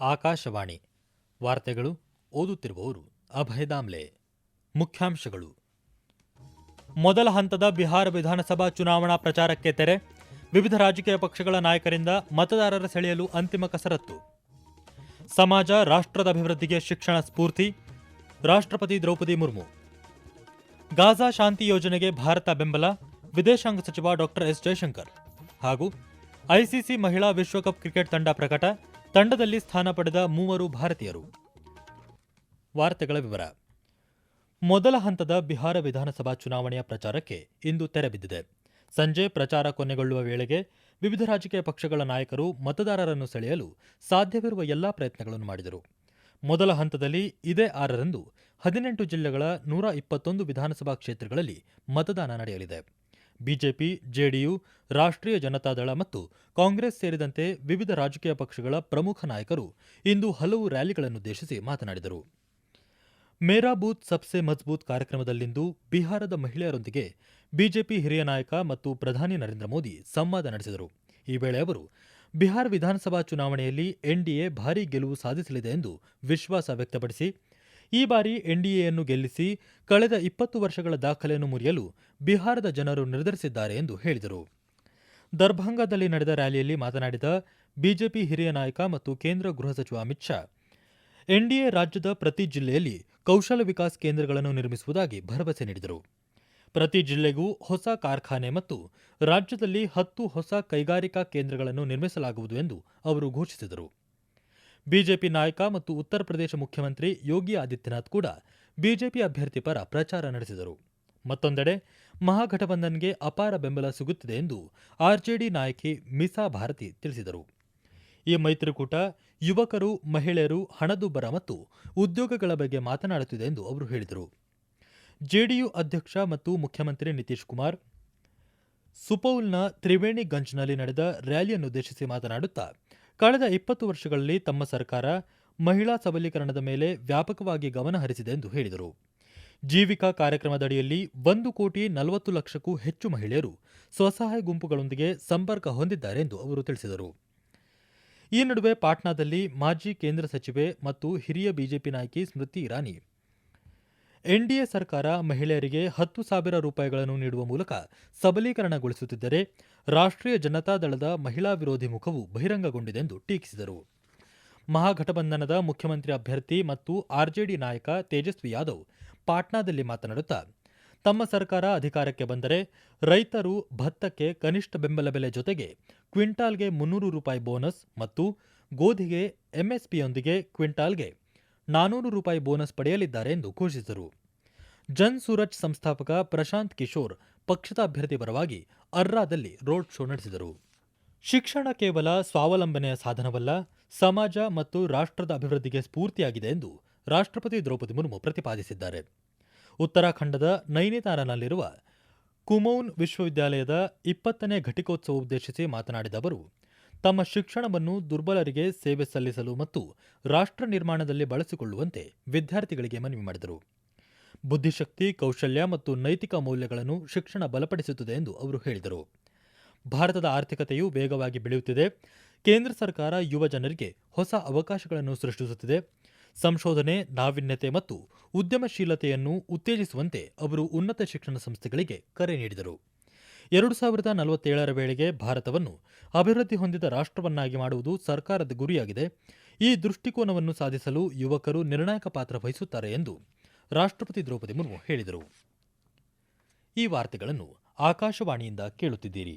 ಆಕಾಶವಾಣಿ. ವಾರ್ತೆಗಳು ಓದುತ್ತಿರುವವರು ಅಭಯ ದಾಮ್ಲೆ. ಮುಖ್ಯಾಂಶಗಳು. ಮೊದಲ ಹಂತದ ಬಿಹಾರ ವಿಧಾನಸಭಾ ಚುನಾವಣಾ ಪ್ರಚಾರಕ್ಕೆ ತೆರೆ. ವಿವಿಧ ರಾಜಕೀಯ ಪಕ್ಷಗಳ ನಾಯಕರಿಂದ ಮತದಾರರ ಸೆಳೆಯಲು ಅಂತಿಮ ಕಸರತ್ತು. ಸಮಾಜ, ರಾಷ್ಟ್ರದ ಅಭಿವೃದ್ಧಿಗೆ ಶಿಕ್ಷಣ ಸ್ಫೂರ್ತಿ. ರಾಷ್ಟ್ರಪತಿ ದ್ರೌಪದಿ ಮುರ್ಮು. ಗಾಜಾ ಶಾಂತಿ ಯೋಜನೆಗೆ ಭಾರತ ಬೆಂಬಲ. ವಿದೇಶಾಂಗ ಸಚಿವ ಡಾಕ್ಟರ್ ಎಸ್ ಜಯಶಂಕರ್ ಹಾಗೂ ಐಸಿಸಿ ಮಹಿಳಾ ವಿಶ್ವಕಪ್ ಕ್ರಿಕೆಟ್ ತಂಡ ಪ್ರಕಟ. ತಂಡದಲ್ಲಿ ಸ್ಥಾನ ಪಡೆದ ಮೂವರು ಭಾರತೀಯರು. ವಾರ್ತೆಗಳ ವಿವರ. ಮೊದಲ ಹಂತದ ಬಿಹಾರ ವಿಧಾನಸಭಾ ಚುನಾವಣೆಯ ಪ್ರಚಾರಕ್ಕೆ ಇಂದು ತೆರೆಬಿದ್ದಿದೆ ಸಂಜೆ ಪ್ರಚಾರ ಕೊನೆಗೊಳ್ಳುವ ವೇಳೆಗೆ ವಿವಿಧ ರಾಜಕೀಯ ಪಕ್ಷಗಳ ನಾಯಕರು ಮತದಾರರನ್ನು ಸೆಳೆಯಲು ಸಾಧ್ಯವಿರುವ ಎಲ್ಲಾ ಪ್ರಯತ್ನಗಳನ್ನು ಮಾಡಿದರು. ಮೊದಲ ಹಂತದಲ್ಲಿ ಇದೇ ಆರರಂದು ಹದಿನೆಂಟು ಜಿಲ್ಲೆಗಳ ನೂರ ಇಪ್ಪತ್ತೊಂದು ವಿಧಾನಸಭಾ ಕ್ಷೇತ್ರಗಳಲ್ಲಿ ಮತದಾನ ನಡೆಯಲಿದೆ. ಬಿಜೆಪಿ, ಜೆಡಿಯು, ರಾಷ್ಟ್ರೀಯ ಜನತಾದಳ ಮತ್ತು ಕಾಂಗ್ರೆಸ್ ಸೇರಿದಂತೆ ವಿವಿಧ ರಾಜಕೀಯ ಪಕ್ಷಗಳ ಪ್ರಮುಖ ನಾಯಕರು ಇಂದು ಹಲವು ರ್ಯಾಲಿಗಳನ್ನುದ್ದೇಶಿಸಿ ಮಾತನಾಡಿದರು. ಮೇರಾ ಬೂತ್ ಸಬ್ಸೆ ಮಜ್ಬೂತ್ ಕಾರ್ಯಕ್ರಮದಲ್ಲಿಂದು ಬಿಹಾರದ ಮಹಿಳೆಯರೊಂದಿಗೆ ಬಿಜೆಪಿ ಹಿರಿಯ ನಾಯಕ ಮತ್ತು ಪ್ರಧಾನಿ ನರೇಂದ್ರ ಮೋದಿ ಸಂವಾದ ನಡೆಸಿದರು. ಈ ವೇಳೆ ಅವರು, ಬಿಹಾರ ವಿಧಾನಸಭಾ ಚುನಾವಣೆಯಲ್ಲಿ ಎನ್ಡಿಎ ಭಾರೀ ಗೆಲುವು ಸಾಧಿಸಲಿದೆ ಎಂದು ವಿಶ್ವಾಸ ವ್ಯಕ್ತಪಡಿಸಿ ಈ ಬಾರಿ ಎನ್ಡಿಎಯನ್ನು ಗೆಲ್ಲಿಸಿ ಕಳೆದ ಇಪ್ಪತ್ತು ವರ್ಷಗಳ ದಾಖಲೆಯನ್ನು ಮುರಿಯಲು ಬಿಹಾರದ ಜನರು ನಿರ್ಧರಿಸಿದ್ದಾರೆ ಎಂದು ಹೇಳಿದರು. ದರ್ಭಾಂಗದಲ್ಲಿ ನಡೆದ ರ್ಯಾಲಿಯಲ್ಲಿ ಮಾತನಾಡಿದ ಬಿಜೆಪಿ ಹಿರಿಯ ನಾಯಕ ಮತ್ತು ಕೇಂದ್ರ ಗೃಹ ಸಚಿವ ಅಮಿತ್ ಶಾ ಎನ್ಡಿಎ ರಾಜ್ಯದ ಪ್ರತಿ ಜಿಲ್ಲೆಯಲ್ಲಿ ಕೌಶಲ ವಿಕಾಸ್ ಕೇಂದ್ರಗಳನ್ನು ನಿರ್ಮಿಸುವುದಾಗಿ ಭರವಸೆ ನೀಡಿದರು. ಪ್ರತಿ ಜಿಲ್ಲೆಗೂ ಹೊಸ ಕಾರ್ಖಾನೆ ಮತ್ತು ರಾಜ್ಯದಲ್ಲಿ ಹತ್ತು ಹೊಸ ಕೈಗಾರಿಕಾ ಕೇಂದ್ರಗಳನ್ನು ನಿರ್ಮಿಸಲಾಗುವುದು ಎಂದು ಅವರು ಘೋಷಿಸಿದರು. ಬಿಜೆಪಿ ನಾಯಕ ಮತ್ತು ಉತ್ತರ ಪ್ರದೇಶ ಮುಖ್ಯಮಂತ್ರಿ ಯೋಗಿ ಆದಿತ್ಯನಾಥ್ ಕೂಡ ಬಿಜೆಪಿ ಅಭ್ಯರ್ಥಿ ಪರ ಪ್ರಚಾರ ನಡೆಸಿದರು. ಮತ್ತೊಂದೆಡೆ, ಮಹಾಗಠಬಂಧನ್ಗೆ ಅಪಾರ ಬೆಂಬಲ ಸಿಗುತ್ತಿದೆ ಎಂದು ಆರ್ಜೆಡಿ ನಾಯಕಿ ಮಿಸಾ ಭಾರತಿ ತಿಳಿಸಿದರು. ಈ ಮೈತ್ರಿಕೂಟ ಯುವಕರು, ಮಹಿಳೆಯರು ಹಣದುಬ್ಬರ ಮತ್ತು ಉದ್ಯೋಗಗಳ ಬಗ್ಗೆ ಮಾತನಾಡುತ್ತಿದೆ ಎಂದು ಅವರು ಹೇಳಿದರು. ಜೆಡಿಯು ಅಧ್ಯಕ್ಷ ಮತ್ತು ಮುಖ್ಯಮಂತ್ರಿ ನಿತೀಶ್ ಕುಮಾರ್, ಸುಪೌಲ್ನ ತ್ರಿವೇಣಿಗಂಜ್ನಲ್ಲಿ ನಡೆದ ರ್ಯಾಲಿಯನ್ನುದ್ದೇಶಿಸಿ ಮಾತನಾಡುತ್ತಾ ಕಳೆದ ಇಪ್ಪತ್ತು ವರ್ಷಗಳಲ್ಲಿ ತಮ್ಮ ಸರ್ಕಾರ ಮಹಿಳಾ ಸಬಲೀಕರಣದ ಮೇಲೆ ವ್ಯಾಪಕವಾಗಿ ಗಮನ ಹರಿಸಿದೆ ಎಂದು ಹೇಳಿದರು. ಜೀವಿಕಾ ಕಾರ್ಯಕ್ರಮದಡಿಯಲ್ಲಿ ಒಂದು ಕೋಟಿ ನಲವತ್ತು ಲಕ್ಷಕ್ಕೂ ಹೆಚ್ಚು ಮಹಿಳೆಯರು ಸ್ವಸಹಾಯ ಗುಂಪುಗಳೊಂದಿಗೆ ಸಂಪರ್ಕ ಹೊಂದಿದ್ದಾರೆ ಎಂದು ಅವರು ತಿಳಿಸಿದರು. ಈ ನಡುವೆ ಪಾಟ್ನಾದಲ್ಲಿ ಮಾಜಿ ಕೇಂದ್ರ ಸಚಿವೆ ಮತ್ತು ಹಿರಿಯ ಬಿಜೆಪಿ ನಾಯಕಿ ಸ್ಮೃತಿ ಇರಾನಿ ಎನ್ಡಿಎ ಸರ್ಕಾರ ಮಹಿಳೆಯರಿಗೆ ಹತ್ತು ಸಾವಿರ ರೂಪಾಯಿಗಳನ್ನು ನೀಡುವ ಮೂಲಕ ಸಬಲೀಕರಣಗೊಳಿಸುತ್ತಿದ್ದರೆ ರಾಷ್ಟ್ರೀಯ ಜನತಾ ದಳದ ಮಹಿಳಾ ವಿರೋಧಿ ಮುಖವು ಬಹಿರಂಗಗೊಂಡಿದೆ ಎಂದು ಟೀಕಿಸಿದರು. ಮಹಾಗಠಬಂಧನದ ಮುಖ್ಯಮಂತ್ರಿ ಅಭ್ಯರ್ಥಿ ಮತ್ತು ಆರ್ಜೆಡಿ ನಾಯಕ ತೇಜಸ್ವಿ ಯಾದವ್ ಪಾಟ್ನಾದಲ್ಲಿ ಮಾತನಾಡುತ್ತಾ, ತಮ್ಮ ಸರ್ಕಾರ ಅಧಿಕಾರಕ್ಕೆ ಬಂದರೆ ರೈತರು ಭತ್ತಕ್ಕೆ ಕನಿಷ್ಠ ಬೆಂಬಲ ಬೆಲೆ ಜೊತೆಗೆ ಕ್ವಿಂಟಾಲ್ಗೆ ಮುನ್ನೂರು ರೂಪಾಯಿ ಬೋನಸ್ ಮತ್ತು ಗೋಧಿಗೆ ಎಂಎಸ್ಪಿಯೊಂದಿಗೆ ಕ್ವಿಂಟಾಲ್ಗೆ ನಾನೂರು ರೂಪಾಯಿ ಬೋನಸ್ ಪಡೆಯಲಿದ್ದಾರೆ ಎಂದು ಘೋಷಿಸಿದರು. ಜನ್ ಸೂರಜ್ ಸಂಸ್ಥಾಪಕ ಪ್ರಶಾಂತ್ ಕಿಶೋರ್ ಪಕ್ಷದ ಅಭ್ಯರ್ಥಿ ಪರವಾಗಿ ಅರ್ರಾದಲ್ಲಿ ರೋಡ್ ಶೋ ನಡೆಸಿದರು. ಶಿಕ್ಷಣ ಕೇವಲ ಸ್ವಾವಲಂಬನೆಯ ಸಾಧನವಲ್ಲ, ಸಮಾಜ ಮತ್ತು ರಾಷ್ಟ್ರದ ಅಭಿವೃದ್ಧಿಗೆ ಸ್ಫೂರ್ತಿಯಾಗಿದೆ ಎಂದು ರಾಷ್ಟ್ರಪತಿ ದ್ರೌಪದಿ ಮುರ್ಮು ಪ್ರತಿಪಾದಿಸಿದ್ದಾರೆ. ಉತ್ತರಾಖಂಡದ ನೈನಿತಾರನಲ್ಲಿರುವ ಕುಮೌನ್ ವಿಶ್ವವಿದ್ಯಾಲಯದ ಇಪ್ಪತ್ತನೇ ಘಟಿಕೋತ್ಸವ ಉದ್ದೇಶಿಸಿ ಮಾತನಾಡಿದ ಅವರು ತಮ್ಮ ಶಿಕ್ಷಣವನ್ನು ದುರ್ಬಲರಿಗೆ ಸೇವೆ ಸಲ್ಲಿಸಲು ಮತ್ತು ರಾಷ್ಟ್ರ ನಿರ್ಮಾಣದಲ್ಲಿ ಬಳಸಿಕೊಳ್ಳುವಂತೆ ವಿದ್ಯಾರ್ಥಿಗಳಿಗೆ ಮನವಿ ಮಾಡಿದರು. ಬುದ್ಧಿಶಕ್ತಿ, ಕೌಶಲ್ಯ ಮತ್ತು ನೈತಿಕ ಮೌಲ್ಯಗಳನ್ನು ಶಿಕ್ಷಣ ಬಲಪಡಿಸುತ್ತದೆ ಎಂದು ಅವರು ಹೇಳಿದರು. ಭಾರತದ ಆರ್ಥಿಕತೆಯು ವೇಗವಾಗಿ ಬೆಳೆಯುತ್ತಿದೆ. ಕೇಂದ್ರ ಸರ್ಕಾರ ಯುವ ಜನರಿಗೆ ಹೊಸ ಅವಕಾಶಗಳನ್ನು ಸೃಷ್ಟಿಸುತ್ತಿದೆ. ಸಂಶೋಧನೆ, ನಾವೀನ್ಯತೆ ಮತ್ತು ಉದ್ಯಮಶೀಲತೆಯನ್ನು ಉತ್ತೇಜಿಸುವಂತೆ ಅವರು ಉನ್ನತ ಶಿಕ್ಷಣ ಸಂಸ್ಥೆಗಳಿಗೆ ಕರೆ ನೀಡಿದರು. ಎರಡು ಸಾವಿರದ ನಲವತ್ತೇಳರ ವೇಳೆಗೆ ಭಾರತವನ್ನು ಅಭಿವೃದ್ಧಿ ಹೊಂದಿದ ರಾಷ್ಟ್ರವನ್ನಾಗಿ ಮಾಡುವುದು ಸರ್ಕಾರದ ಗುರಿಯಾಗಿದೆ. ಈ ದೃಷ್ಟಿಕೋನವನ್ನು ಸಾಧಿಸಲು ಯುವಕರು ನಿರ್ಣಾಯಕ ಪಾತ್ರ ವಹಿಸುತ್ತಾರೆ ಎಂದು ರಾಷ್ಟ್ರಪತಿ ದ್ರೌಪದಿ ಮುರ್ಮು ಹೇಳಿದರು. ಈ ವಾರ್ತೆಗಳನ್ನು ಆಕಾಶವಾಣಿಯಿಂದ ಕೇಳುತ್ತಿದ್ದೀರಿ.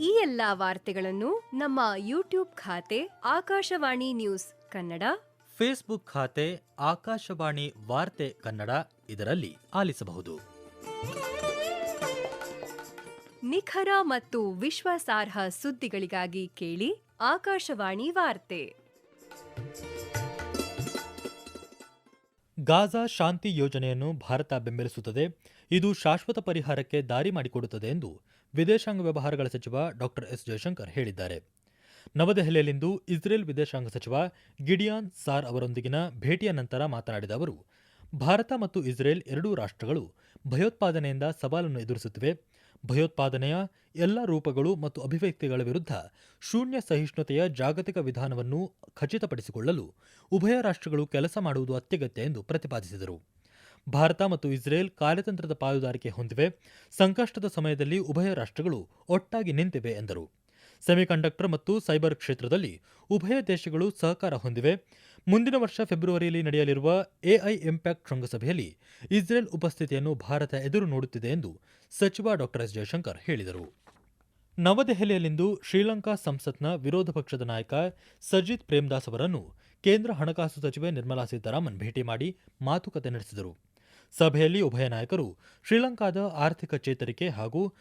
ಈ ಎಲ್ಲಾ ವಾರ್ತೆಗಳನ್ನು ನಮ್ಮ ಯೂಟ್ಯೂಬ್ ಖಾತೆ ಆಕಾಶವಾಣಿ ನ್ಯೂಸ್ ಕನ್ನಡ ಫೇಸ್ಬುಕ್ ಖಾತೆ ಆಕಾಶವಾಣಿ ವಾರ್ತೆ ಕನ್ನಡ ಇದರಲ್ಲಿ ಆಲಿಸಬಹುದು. ನಿಖರ ಮತ್ತು ವಿಶ್ವಾಸಾರ್ಹ ಸುದ್ದಿಗಳಿಗಾಗಿ ಕೇಳಿ ಆಕಾಶವಾಣಿ ವಾರ್ತೆ. ಗಾಜಾ ಶಾಂತಿ ಯೋಜನೆಯನ್ನು ಭಾರತ ಬೆಂಬಲಿಸುತ್ತದೆ. ಇದು ಶಾಶ್ವತ ಪರಿಹಾರಕ್ಕೆ ದಾರಿ ಮಾಡಿಕೊಡುತ್ತದೆ ಎಂದು ವಿದೇಶಾಂಗ ವ್ಯವಹಾರಗಳ ಸಚಿವ ಡಾಕ್ಟರ್ ಎಸ್ ಜಯಶಂಕರ್ ಹೇಳಿದ್ದಾರೆ. ನವದೆಹಲಿಯಲ್ಲಿಂದು ಇಸ್ರೇಲ್ ವಿದೇಶಾಂಗ ಸಚಿವ ಗಿಡಿಯಾನ್ ಸಾರ್ ಅವರೊಂದಿಗಿನ ಭೇಟಿಯ ನಂತರ ಮಾತನಾಡಿದ ಅವರು, ಭಾರತ ಮತ್ತು ಇಸ್ರೇಲ್ ಎರಡೂ ರಾಷ್ಟ್ರಗಳು ಭಯೋತ್ಪಾದನೆಯಿಂದ ಸವಾಲನ್ನು ಎದುರಿಸುತ್ತಿವೆ. ಭಯೋತ್ಪಾದನೆಯ ಎಲ್ಲ ರೂಪಗಳು ಮತ್ತು ಅಭಿವ್ಯಕ್ತಿಗಳ ವಿರುದ್ಧ ಶೂನ್ಯ ಸಹಿಷ್ಣುತೆಯ ಜಾಗತಿಕ ವಿಧಾನವನ್ನು ಖಚಿತಪಡಿಸಿಕೊಳ್ಳಲು ಉಭಯ ರಾಷ್ಟ್ರಗಳು ಕೆಲಸ ಮಾಡುವುದು ಅತ್ಯಗತ್ಯ ಎಂದು ಪ್ರತಿಪಾದಿಸಿದರು. ಭಾರತ ಮತ್ತು ಇಸ್ರೇಲ್ ಕಾರ್ಯತಂತ್ರದ ಪಾಲುದಾರಿಕೆ ಹೊಂದಿವೆ. ಸಂಕಷ್ಟದ ಸಮಯದಲ್ಲಿ ಉಭಯ ರಾಷ್ಟ್ರಗಳು ಒಟ್ಟಾಗಿ ನಿಂತಿವೆ ಎಂದರು. ಸೆಮಿಕಂಡಕ್ಟರ್ ಮತ್ತು ಸೈಬರ್ ಕ್ಷೇತ್ರದಲ್ಲಿ ಉಭಯ ದೇಶಗಳು ಸಹಕಾರ ಹೊಂದಿವೆ. ಮುಂದಿನ ವರ್ಷ ಫೆಬ್ರವರಿಯಲ್ಲಿ ನಡೆಯಲಿರುವ ಎಐ ಇಂಪ್ಯಾಕ್ಟ್ ಶೃಂಗಸಭೆಯಲ್ಲಿ ಇಸ್ರೇಲ್ ಉಪಸ್ಥಿತಿಯನ್ನು ಭಾರತ ಎದುರು ನೋಡುತ್ತಿದೆ ಎಂದು ಸಚಿವ ಡಾಕ್ಟರ್ ಎಸ್ ಜಯಶಂಕರ್ ಹೇಳಿದರು. ನವದೆಹಲಿಯಲ್ಲಿಂದು ಶ್ರೀಲಂಕಾ ಸಂಸತ್ನ ವಿರೋಧ ಪಕ್ಷದ ನಾಯಕ ಸಜಿತ್ ಪ್ರೇಮದಾಸ್ ಅವರನ್ನು ಕೇಂದ್ರ ಹಣಕಾಸು ಸಚಿವೆ ನಿರ್ಮಲಾ ಸೀತಾರಾಮನ್ ಭೇಟಿ ಮಾಡಿ ಮಾತುಕತೆ ನಡೆಸಿದರು. ಸಭೆಯಲ್ಲಿ ಉಭಯ ನಾಯಕರು ಶ್ರೀಲಂಕಾದ ಆರ್ಥಿಕ ಚೇತರಿಕೆ ಹಾಗೂ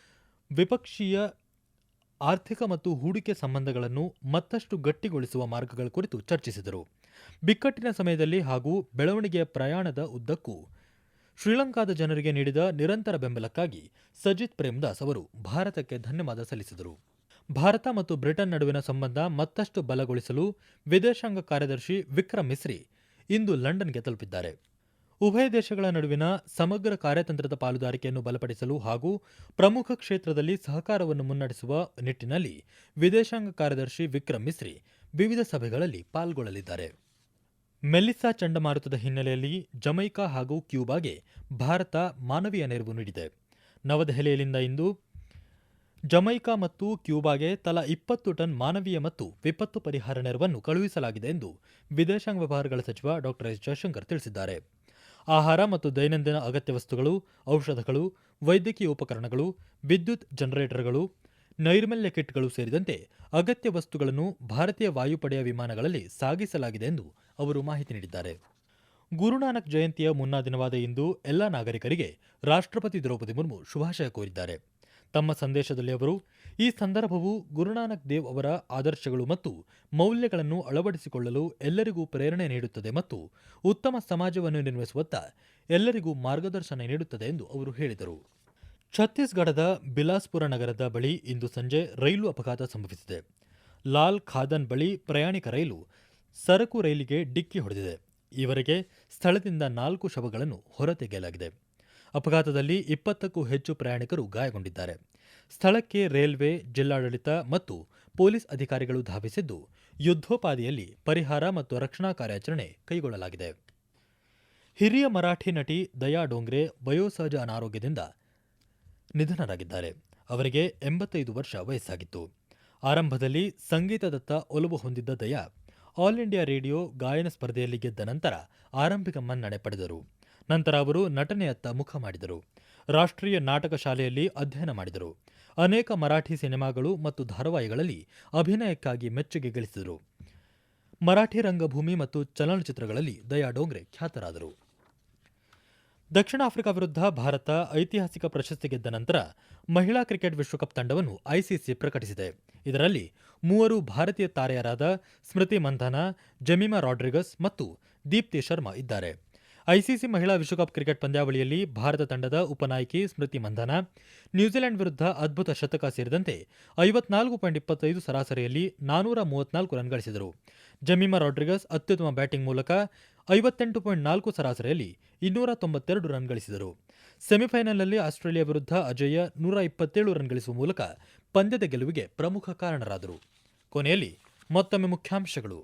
ದ್ವಿಪಕ್ಷೀಯ ಆರ್ಥಿಕ ಮತ್ತು ಹೂಡಿಕೆ ಸಂಬಂಧಗಳನ್ನು ಮತ್ತಷ್ಟು ಗಟ್ಟಿಗೊಳಿಸುವ ಮಾರ್ಗಗಳ ಕುರಿತು ಚರ್ಚಿಸಿದರು. ಬಿಕ್ಕಟ್ಟಿನ ಸಮಯದಲ್ಲಿ ಹಾಗೂ ಬೆಳವಣಿಗೆಯ ಪ್ರಯಾಣದ ಉದ್ದಕ್ಕೂ ಶ್ರೀಲಂಕಾದ ಜನರಿಗೆ ನೀಡಿದ ನಿರಂತರ ಬೆಂಬಲಕ್ಕಾಗಿ ಸಜಿತ್ ಪ್ರೇಮ್ದಾಸ್ ಅವರು ಭಾರತಕ್ಕೆ ಧನ್ಯವಾದ ಸಲ್ಲಿಸಿದರು. ಭಾರತ ಮತ್ತು ಬ್ರಿಟನ್ ನಡುವಿನ ಸಂಬಂಧ ಮತ್ತಷ್ಟು ಬಲಗೊಳಿಸಲು ವಿದೇಶಾಂಗ ಕಾರ್ಯದರ್ಶಿ ವಿಕ್ರಮ್ ಮಿಸ್ರಿ ಇಂದು ಲಂಡನ್ಗೆ ತಲುಪಿದ್ದಾರೆ. ಉಭಯ ದೇಶಗಳ ನಡುವಿನ ಸಮಗ್ರ ಕಾರ್ಯತಂತ್ರದ ಪಾಲುದಾರಿಕೆಯನ್ನು ಬಲಪಡಿಸಲು ಹಾಗೂ ಪ್ರಮುಖ ಕ್ಷೇತ್ರದಲ್ಲಿ ಸಹಕಾರವನ್ನು ಮುನ್ನಡೆಸುವ ನಿಟ್ಟಿನಲ್ಲಿ ವಿದೇಶಾಂಗ ಕಾರ್ಯದರ್ಶಿ ವಿಕ್ರಮ್ ಮಿಸ್ರಿ ವಿವಿಧ ಸಭೆಗಳಲ್ಲಿ ಪಾಲ್ಗೊಳ್ಳಲಿದ್ದಾರೆ. ಮೆಲ್ಲಿಸಾ ಚಂಡಮಾರುತದ ಹಿನ್ನೆಲೆಯಲ್ಲಿ ಜಮೈಕಾ ಹಾಗೂ ಕ್ಯೂಬಾಗೆ ಭಾರತ ಮಾನವೀಯ ನೆರವು ನೀಡಿದೆ. ನವದೆಹಲಿಯಲ್ಲಿಂದ ಇಂದು ಜಮೈಕಾ ಮತ್ತು ಕ್ಯೂಬಾಗೆ ತಲಾ ಇಪ್ಪತ್ತು ಟನ್ ಮಾನವೀಯ ಮತ್ತು ವಿಪತ್ತು ಪರಿಹಾರ ನೆರವನ್ನು ಕಳುಹಿಸಲಾಗಿದೆ ಎಂದು ವಿದೇಶಾಂಗ ವ್ಯವಹಾರಗಳ ಸಚಿವ ಡಾ ಎಸ್ ಜಯಶಂಕರ್ ತಿಳಿಸಿದ್ದಾರೆ. ಆಹಾರ ಮತ್ತು ದೈನಂದಿನ ಅಗತ್ಯ ವಸ್ತುಗಳು, ಔಷಧಗಳು, ವೈದ್ಯಕೀಯ ಉಪಕರಣಗಳು, ವಿದ್ಯುತ್ ಜನರೇಟರ್ಗಳು, ನೈರ್ಮಲ್ಯ ಕಿಟ್ಗಳು ಸೇರಿದಂತೆ ಅಗತ್ಯ ವಸ್ತುಗಳನ್ನು ಭಾರತೀಯ ವಾಯುಪಡೆಯ ವಿಮಾನಗಳಲ್ಲಿ ಸಾಗಿಸಲಾಗಿದೆ ಎಂದು ಅವರು ಮಾಹಿತಿ ನೀಡಿದ್ದಾರೆ. ಗುರುನಾನಕ್ ಜಯಂತಿಯ ಮುನ್ನಾ ದಿನವಾದ ಇಂದು ಎಲ್ಲ ನಾಗರಿಕರಿಗೆ ರಾಷ್ಟ್ರಪತಿ ದ್ರೌಪದಿ ಮುರ್ಮು ಶುಭಾಶಯ ಕೋರಿದ್ದಾರೆ. ತಮ್ಮ ಸಂದೇಶದಲ್ಲಿ ಅವರು, ಈ ಸಂದರ್ಭವು ಗುರುನಾನಕ್ ದೇವ್ ಅವರ ಆದರ್ಶಗಳು ಮತ್ತು ಮೌಲ್ಯಗಳನ್ನು ಅಳವಡಿಸಿಕೊಳ್ಳಲು ಎಲ್ಲರಿಗೂ ಪ್ರೇರಣೆ ನೀಡುತ್ತದೆ ಮತ್ತು ಉತ್ತಮ ಸಮಾಜವನ್ನು ನಿರ್ಮಿಸುವತ್ತ ಎಲ್ಲರಿಗೂ ಮಾರ್ಗದರ್ಶನ ನೀಡುತ್ತದೆ ಎಂದು ಅವರು ಹೇಳಿದರು. ಛತ್ತೀಸ್ಗಢದ ಬಿಲಾಸ್ಪುರ ನಗರದ ಬಳಿ ಇಂದು ಸಂಜೆ ರೈಲು ಅಪಘಾತ ಸಂಭವಿಸಿದೆ. ಲಾಲ್ ಖಾದನ್ ಬಳಿ ಪ್ರಯಾಣಿಕ ರೈಲು ಸರಕು ರೈಲಿಗೆ ಡಿಕ್ಕಿ ಹೊಡೆದಿದೆ. ಈವರೆಗೆ ಸ್ಥಳದಿಂದ ನಾಲ್ಕು ಶವಗಳನ್ನು ಹೊರತೆಗೆಯಲಾಗಿದೆ. ಅಪಘಾತದಲ್ಲಿ ಇಪ್ಪತ್ತಕ್ಕೂ ಹೆಚ್ಚು ಪ್ರಯಾಣಿಕರು ಗಾಯಗೊಂಡಿದ್ದಾರೆ. ಸ್ಥಳಕ್ಕೆ ರೈಲ್ವೆ, ಜಿಲ್ಲಾಡಳಿತ ಮತ್ತು ಪೊಲೀಸ್ ಅಧಿಕಾರಿಗಳು ಧಾವಿಸಿದ್ದು, ಯುದ್ಧೋಪಾದಿಯಲ್ಲಿ ಪರಿಹಾರ ಮತ್ತು ರಕ್ಷಣಾ ಕಾರ್ಯಾಚರಣೆ ಕೈಗೊಳ್ಳಲಾಗಿದೆ. ಹಿರಿಯ ಮರಾಠಿ ನಟಿ ದಯಾ ಡೋಂಗ್ರೆ ವಯೋಸಹಜ ಅನಾರೋಗ್ಯದಿಂದ ನಿಧನರಾಗಿದ್ದಾರೆ. ಅವರಿಗೆ ಎಂಬತ್ತೈದು ವರ್ಷ ವಯಸ್ಸಾಗಿತ್ತು. ಆರಂಭದಲ್ಲಿ ಸಂಗೀತದತ್ತ ಒಲವು ಹೊಂದಿದ್ದ ದಯಾ, ಆಲ್ ಇಂಡಿಯಾ ರೇಡಿಯೋ ಗಾಯನ ಸ್ಪರ್ಧೆಯಲ್ಲಿ ಗೆದ್ದ ನಂತರ ಆರಂಭಿಕ ಮನ್ನಣೆ ಪಡೆದರು. ನಂತರ ಅವರು ನಟನೆಯತ್ತ ಮುಖ ಮಾಡಿದರು. ರಾಷ್ಟ್ರೀಯ ನಾಟಕ ಶಾಲೆಯಲ್ಲಿ ಅಧ್ಯಯನ ಮಾಡಿದರು. ಅನೇಕ ಮರಾಠಿ ಸಿನಿಮಾಗಳು ಮತ್ತು ಧಾರಾವಾಹಿಗಳಲ್ಲಿ ಅಭಿನಯಕ್ಕಾಗಿ ಮೆಚ್ಚುಗೆ ಗಳಿಸಿದರು. ಮರಾಠಿ ರಂಗಭೂಮಿ ಮತ್ತು ಚಲನಚಿತ್ರಗಳಲ್ಲಿ ದಯಾ ಡೋಂಗ್ರೆ ಖ್ಯಾತರಾದರು. ದಕ್ಷಿಣ ಆಫ್ರಿಕಾ ವಿರುದ್ಧ ಭಾರತ ಐತಿಹಾಸಿಕ ಪ್ರಶಸ್ತಿ ಗೆದ್ದ ನಂತರ ಮಹಿಳಾ ಕ್ರಿಕೆಟ್ ವಿಶ್ವಕಪ್ ತಂಡವನ್ನು ಐಸಿಸಿ ಪ್ರಕಟಿಸಿದೆ. ಇದರಲ್ಲಿ ಮೂವರು ಭಾರತೀಯ ತಾರೆಯರಾದ ಸ್ಮೃತಿ ಮಂಧನ, ಜಮೀಮಾ ರಾಡ್ರಿಗಸ್ ಮತ್ತು ದೀಪ್ತಿ ಶರ್ಮಾ ಇದ್ದಾರೆ. ಐಸಿಸಿ ಮಹಿಳಾ ವಿಶ್ವಕಪ್ ಕ್ರಿಕೆಟ್ ಪಂದ್ಯಾವಳಿಯಲ್ಲಿ ಭಾರತ ತಂಡದ ಉಪನಾಯಕಿ ಸ್ಮೃತಿ ಮಂಧನ, ನ್ಯೂಜಿಲೆಂಡ್ ವಿರುದ್ಧ ಅದ್ಭುತ ಶತಕ ಸೇರಿದಂತೆ ಐವತ್ನಾಲ್ಕು ಪಾಯಿಂಟ್ ಇಪ್ಪತ್ತೈದು ಸರಾಸರಿಯಲ್ಲಿ ನಾನೂರ ಮೂವತ್ನಾಲ್ಕು ರನ್ ಗಳಿಸಿದರು. ಜಮೀಮಾ ರಾಡ್ರಿಗಸ್ ಅತ್ಯುತ್ತಮ ಬ್ಯಾಟಿಂಗ್ ಮೂಲಕ ಐವತ್ತೆಂಟು ಪಾಯಿಂಟ್ ನಾಲ್ಕು ಸರಾಸರಿಯಲ್ಲಿ ಇನ್ನೂರ ತೊಂಬತ್ತೆರಡು ರನ್ ಗಳಿಸಿದರು. ಸೆಮಿಫೈನಲ್ನಲ್ಲಿ ಆಸ್ಟ್ರೇಲಿಯಾ ವಿರುದ್ಧ ಅಜಯ ನೂರ ಇಪ್ಪತ್ತೇಳು ರನ್ ಗಳಿಸುವ ಮೂಲಕ ಪಂದ್ಯದ ಗೆಲುವಿಗೆ ಪ್ರಮುಖ ಕಾರಣರಾದರು. ಕೊನೆಯಲ್ಲಿ ಮತ್ತೊಮ್ಮೆ ಮುಖ್ಯಾಂಶಗಳು.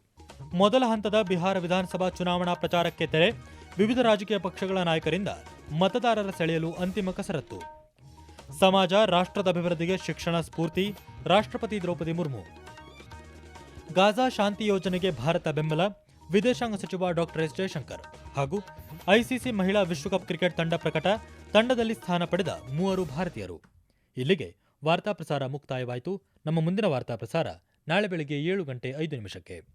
ಮೊದಲ ಹಂತದ ಬಿಹಾರ ವಿಧಾನಸಭಾ ಚುನಾವಣಾ ಪ್ರಚಾರಕ್ಕೆ ತೆರೆ. ವಿವಿಧ ರಾಜಕೀಯ ಪಕ್ಷಗಳ ನಾಯಕರಿಂದ ಮತದಾರರ ಸೆಳೆಯಲು ಅಂತಿಮ ಕಸರತ್ತು. ಸಮಾಜ, ರಾಷ್ಟ್ರದ ಅಭಿವೃದ್ಧಿಗೆ ಶಿಕ್ಷಣ ಸ್ಫೂರ್ತಿ, ರಾಷ್ಟ್ರಪತಿ ದ್ರೌಪದಿ ಮುರ್ಮು. ಗಾಜಾ ಶಾಂತಿ ಯೋಜನೆಗೆ ಭಾರತ ಬೆಂಬಲ, ವಿದೇಶಾಂಗ ಸಚಿವ ಡಾಕ್ಟರ್ ಎಸ್. ಜಯಶಂಕರ್ ಹಾಗೂ ಐಸಿಸಿ ಮಹಿಳಾ ವಿಶ್ವಕಪ್ ಕ್ರಿಕೆಟ್ ತಂಡ ಪ್ರಕಟ, ತಂಡದಲ್ಲಿ ಸ್ಥಾನ ಪಡೆದ ಮೂವರು ಭಾರತೀಯರು. ಇಲ್ಲಿಗೆ ವಾರ್ತಾ ಪ್ರಸಾರ ಮುಕ್ತಾಯವಾಯಿತು. ನಮ್ಮ ಮುಂದಿನ ವಾರ್ತಾ ಪ್ರಸಾರ ನಾಳೆ ಬೆಳಗ್ಗೆ ಏಳು ಗಂಟೆ ಐದು ನಿಮಿಷಕ್ಕೆ.